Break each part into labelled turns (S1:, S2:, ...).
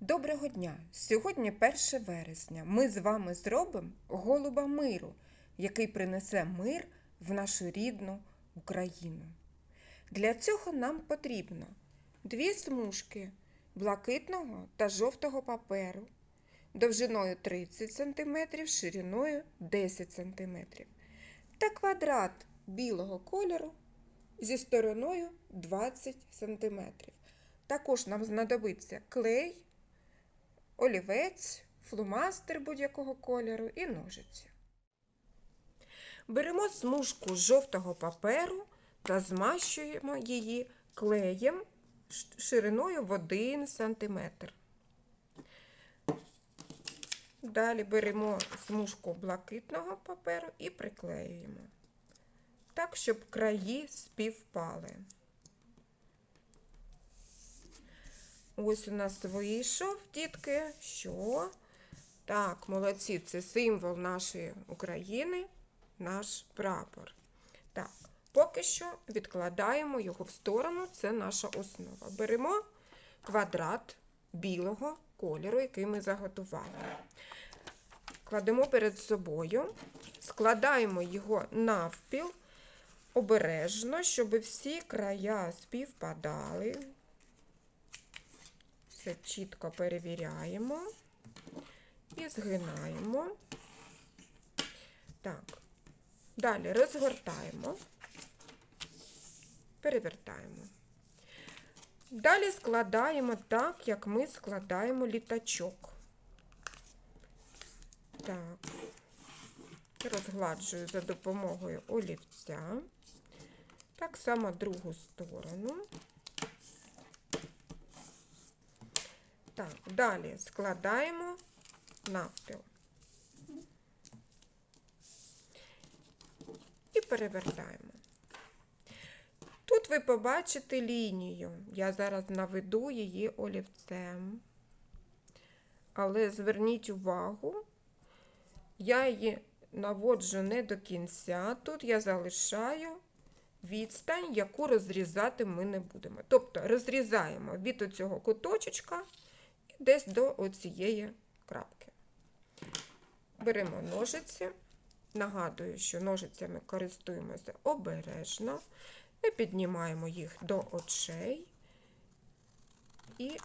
S1: Доброго дня! Сьогодні 1 вересня. Ми з вами зробимо голуба миру, який принесе мир в нашу рідну Україну. Для цього нам потрібно дві смужки блакитного та жовтого паперу довжиною 30 см, шириною 10 см та квадрат білого кольору зі стороною 20 см. Також нам знадобиться клей, олівець, фломастер будь-якого кольору і ножиці. Беремо смужку жовтого паперу та змащуємо її клеєм шириною в 1 см. Далі беремо смужку блакитного паперу і приклеюємо так, щоб краї співпали. Ось у нас вийшов, дітки, що? Так, молодці, це символ нашої України, наш прапор. Так, поки що відкладаємо його в сторону, це наша основа. Беремо квадрат білого кольору, який ми заготували. Кладемо перед собою, складаємо його навпіл обережно, щоб всі края співпадали. Все чітко перевіряємо і згинаємо. Так, далі розгортаємо, перевертаємо. Далі складаємо так, як ми складаємо літачок. Так, розгладжую за допомогою олівця. Так само другу сторону. Так, далі складаємо навпіл і перевертаємо. Тут ви побачите лінію. Я зараз наведу її олівцем. Але зверніть увагу, я її наводжу не до кінця. Тут я залишаю відстань, яку розрізати ми не будемо. Тобто розрізаємо від оцього куточечка десь до оцієї крапки. Беремо ножиці. Нагадую, що ножицями користуємося обережно, ми піднімаємо їх до очей і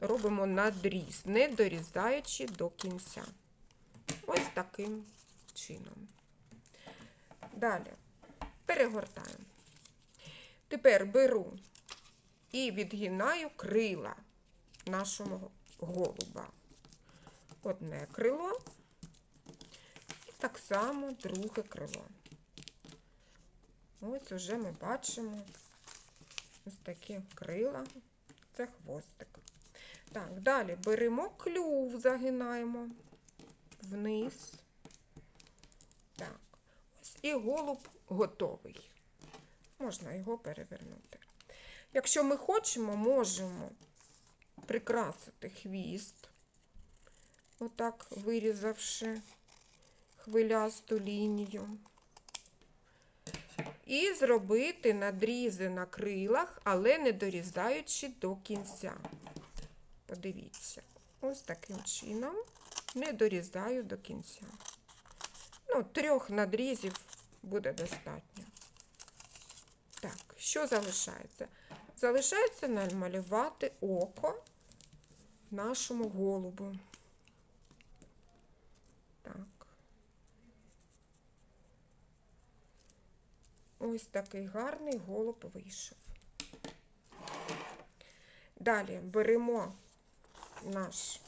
S1: робимо надріз, не дорізаючи до кінця. Ось таким чином. Далі перегортаємо. Тепер беру і відгинаю крила нашого голуба. Одне крило і так само друге крило. Ось уже ми бачимо ось такі крила, це хвостик. Так, далі беремо клюв, загинаємо вниз. Так, ось і голуб готовий. Можна його перевернути. Якщо ми хочемо, можемо прикрасити хвіст, отак вирізавши хвилясту лінію. І зробити надрізи на крилах, але не дорізаючи до кінця. Подивіться, ось таким чином не дорізаю до кінця. Ну, трьох надрізів буде достатньо. Так, що залишається? Залишається намалювати око нашому голубу. Так. Ось такий гарний голуб вийшов. Далі беремо наш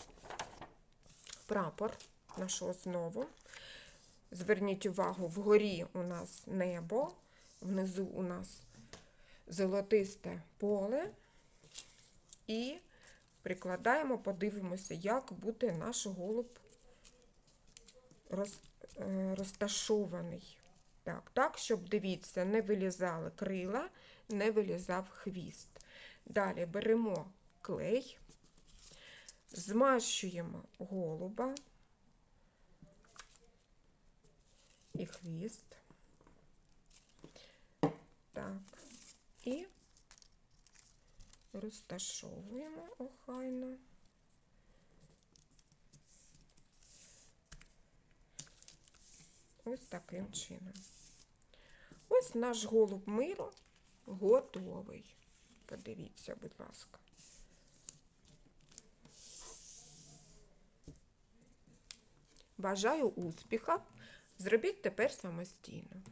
S1: прапор, нашу основу. Зверніть увагу, вгорі у нас небо, внизу у нас золотисте поле і прикладаємо, подивимося, як буде наш голуб роз, е, розташований. Так, так, щоб, дивіться, не вилізали крила, не вилізав хвіст. Далі беремо клей, змащуємо голуба і хвіст. Так, і розташовуємо охайно. Ось таким чином. Ось наш голуб миру готовий. Подивіться, будь ласка. Бажаю успіха! Зробіть тепер самостійно.